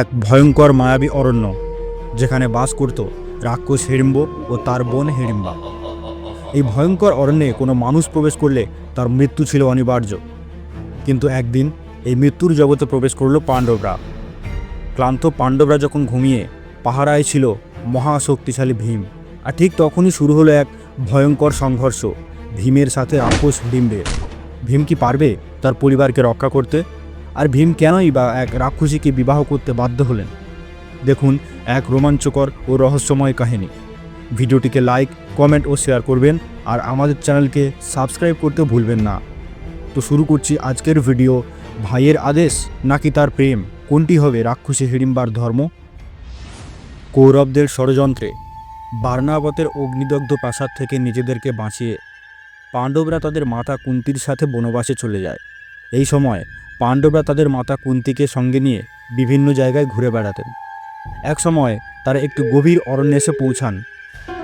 এক ভয়ঙ্কর মায়াবী অরণ্য, যেখানে বাস করত রাক্ষস হিড়িম্ব ও তার বোন হিড়িম্বা। এই ভয়ঙ্কর অরণ্যে কোনো মানুষ প্রবেশ করলে তার মৃত্যু ছিল অনিবার্য। কিন্তু একদিন এই মৃত্যুর জগতে প্রবেশ করল পাণ্ডবরা। ক্লান্ত পাণ্ডবরা যখন ঘুমিয়ে পাহারায় ছিল মহাশক্তিশালী ভীম, আর ঠিক তখনই শুরু হলো এক ভয়ঙ্কর সংঘর্ষ, ভীমের সাথে রাক্ষস হিড়িম্বের। ভীম কি পারবে তার পরিবারকে রক্ষা করতে? আর ভীম কেনই বা এক রাক্ষসীকে বিবাহ করতে বাধ্য হলেন? দেখুন এক রোমাঞ্চকর ও রহস্যময় কাহিনী। ভিডিওটিকে লাইক কমেন্ট ও শেয়ার করবেন আর আমাদের চ্যানেলকে সাবস্ক্রাইব করতে ভুলবেন না। তো শুরু করছি আজকের ভিডিও ভাইয়ের আদেশ নাকি তার প্রেম? কোনটি হবে রাক্ষসী হিড়িম্বার ধর্ম? কৌরবদের ষড়যন্ত্রে। বার্নাবতের অগ্নিদগ্ধ প্রাসাদ থেকে নিজেদেরকে বাঁচিয়ে পাণ্ডবরা তাদের মাতা কুন্তির সাথে বনবাসে চলে যায়। এই সময় পাণ্ডবরা তাদের মাতা কুন্তিকে সঙ্গে নিয়ে বিভিন্ন জায়গায় ঘুরে বেড়াতেন। এক সময় তারা একটু গভীর অরণ্যে এসে পৌঁছান,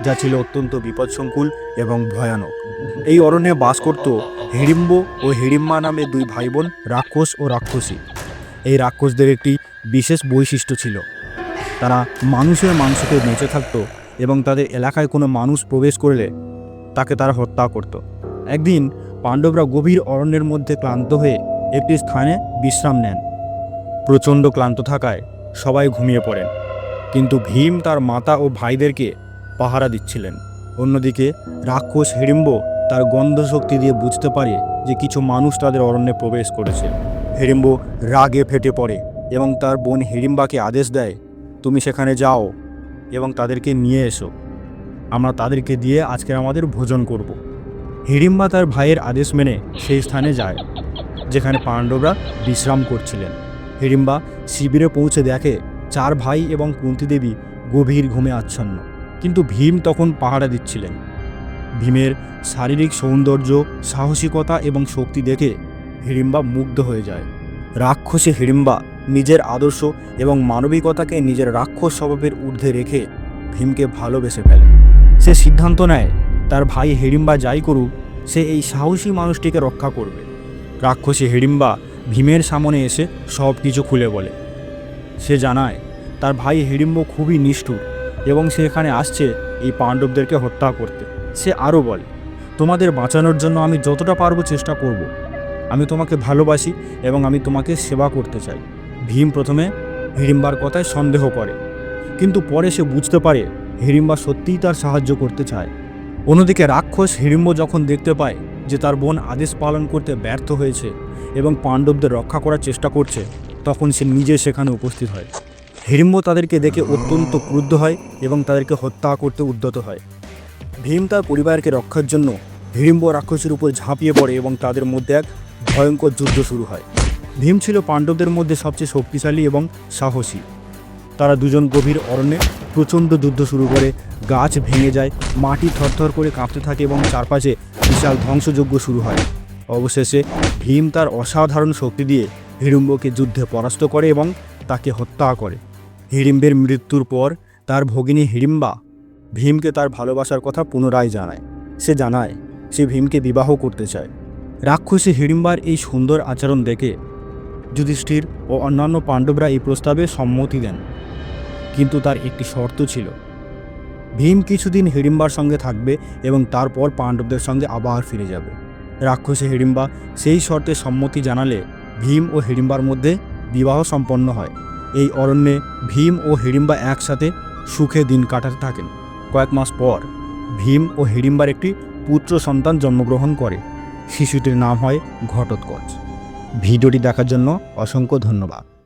যা ছিল অত্যন্ত বিপদসংকুল এবং ভয়ানক। এই অরণ্যে বাস করত হিড়িম্ব ও হিড়িম্মা নামে দুই ভাই বোন রাক্ষস ও রাক্ষসী। এই রাক্ষসদের একটি বিশেষ বৈশিষ্ট্য ছিল। তারা মানুষের মাংসকে বেঁচে থাকত এবং তাদের এলাকায় কোনো মানুষ প্রবেশ করলে তাকে তারা হত্যা করত। একদিন পাণ্ডবরা গভীর অরণ্যের মধ্যে ক্লান্ত হয়ে একটি স্থানে বিশ্রাম নেন। প্রচণ্ড ক্লান্ত থাকায় সবাই ঘুমিয়ে পড়েন। কিন্তু ভীম তার মাতা ও ভাইদেরকে পাহারা দিচ্ছিলেন। অন্যদিকে রাক্ষস হিড়িম্ব তার গন্ধ শক্তি দিয়ে বুঝতে পারে যে কিছু মানুষ তাদের অরণ্যে প্রবেশ করেছে। হিড়িম্ব রাগে ফেটে পড়ে এবং তার বোন হিড়িম্বাকে আদেশ দেয়, তুমি সেখানে যাও এবং তাদেরকে নিয়ে এসো। আমরা তাদেরকে দিয়ে আজকে আমাদের ভোজন করব। হিড়িম্বা তার ভাইয়ের আদেশ মেনে সেই স্থানে যায়। যেখানে পাণ্ডবরা বিশ্রাম করছিলেন। হিড়িম্বা শিবিরে পৌঁছে দেখে চার ভাই এবং কুন্তি দেবী গভীর ঘুমে আচ্ছন্ন। কিন্তু ভীম তখন পাহারা দিচ্ছিলেন। ভীমের শারীরিক সৌন্দর্য, সাহসিকতা এবং শক্তি দেখে হিড়িম্বা মুগ্ধ হয়ে যায়। রাক্ষসী হিড়িম্বা নিজের আদর্শ এবং মানবিকতাকে নিজের রাক্ষস স্বভাবের ঊর্ধ্বে রেখে ভীমকে ভালোবেসে ফেলে। সে সিদ্ধান্ত নেয়, তার ভাই হিড়িম্বা যাই করুক, সে এই সাহসী মানুষটিকে রক্ষা করবে। রাক্ষসী হিড়িম্বা ভীমের সামনে এসে সব কিছু খুলে বলে। সে জানায়, তার ভাই হিড়িম্ব খুবই নিষ্ঠুর এবং সে এখানে আসছে এই পাণ্ডবদেরকে হত্যা করতে। সে আরও বলে, তোমাদের বাঁচানোর জন্য আমি যতটা পারব চেষ্টা করব। আমি তোমাকে ভালোবাসি এবং আমি তোমাকে সেবা করতে চাই। ভীম প্রথমে হিড়িম্বার কথায় সন্দেহ করে, কিন্তু পরে সে বুঝতে পারে হিড়িম্বা সত্যিই তার সাহায্য করতে চায়। অন্যদিকে রাক্ষস হিড়িম্ব যখন দেখতে পায় যে তার বোন আদেশ পালন করতে ব্যর্থ হয়েছে এবং পাণ্ডবদের রক্ষা করার চেষ্টা করছে, তখন সে নিজে সেখানে উপস্থিত হয়। হিড়িম্ব তাদেরকে দেখে অত্যন্ত ক্রুদ্ধ হয় এবং তাদেরকে হত্যা করতে উদ্যত হয়। ভীম তার পরিবারকে রক্ষার জন্য হিড়িম্ব রাক্ষসের উপর ঝাঁপিয়ে পড়ে এবং তাদের মধ্যে এক ভয়ঙ্কর যুদ্ধ শুরু হয়। ভীম ছিল পাণ্ডবদের মধ্যে সবচেয়ে শক্তিশালী এবং সাহসী। তারা দুজন গভীর অরণ্যে প্রচণ্ড যুদ্ধ শুরু করে, গাছ ভেঙে যায়, মাটি থরথর করে কাঁপতে থাকে এবং চারপাশে বিশাল ধ্বংসযজ্ঞ শুরু হয়। অবশেষে ভীম তার অসাধারণ শক্তি দিয়ে হিড়িম্বকে যুদ্ধে পরাস্ত করে এবং তাকে হত্যা করে। হিড়িম্বের মৃত্যুর পর তার ভগিনী হিড়িম্বা ভীমকে তার ভালোবাসার কথা পুনরায় জানায়। সে জানায়, সে ভীমকে বিবাহ করতে চায়। রাক্ষসী হিড়িম্বার এই সুন্দর আচরণ দেখে যুধিষ্ঠির ও অন্যান্য পাণ্ডবরা এই প্রস্তাবে সম্মতি দেন। কিন্তু তার একটি শর্ত ছিল। ভীম কিছুদিন হিড়িম্বার সঙ্গে থাকবে এবং তারপর পাণ্ডবদের সঙ্গে আবার ফিরে যাবে। রাক্ষসী হিড়িম্বা সেই শর্তে সম্মতি জানালে ভীম ও হিড়িম্বার মধ্যে বিবাহ সম্পন্ন হয়। এই অরণ্যে ভীম ও হিড়িম্বা একসাথে সুখে দিন কাটাতে থাকেন। কয়েক মাস পর ভীম ও হিড়িম্বার একটি পুত্র সন্তান জন্মগ্রহণ করে। শিশুটির নাম হয় ঘটোৎকচ। ভিডিওটি দেখার জন্য অসংখ্য ধন্যবাদ।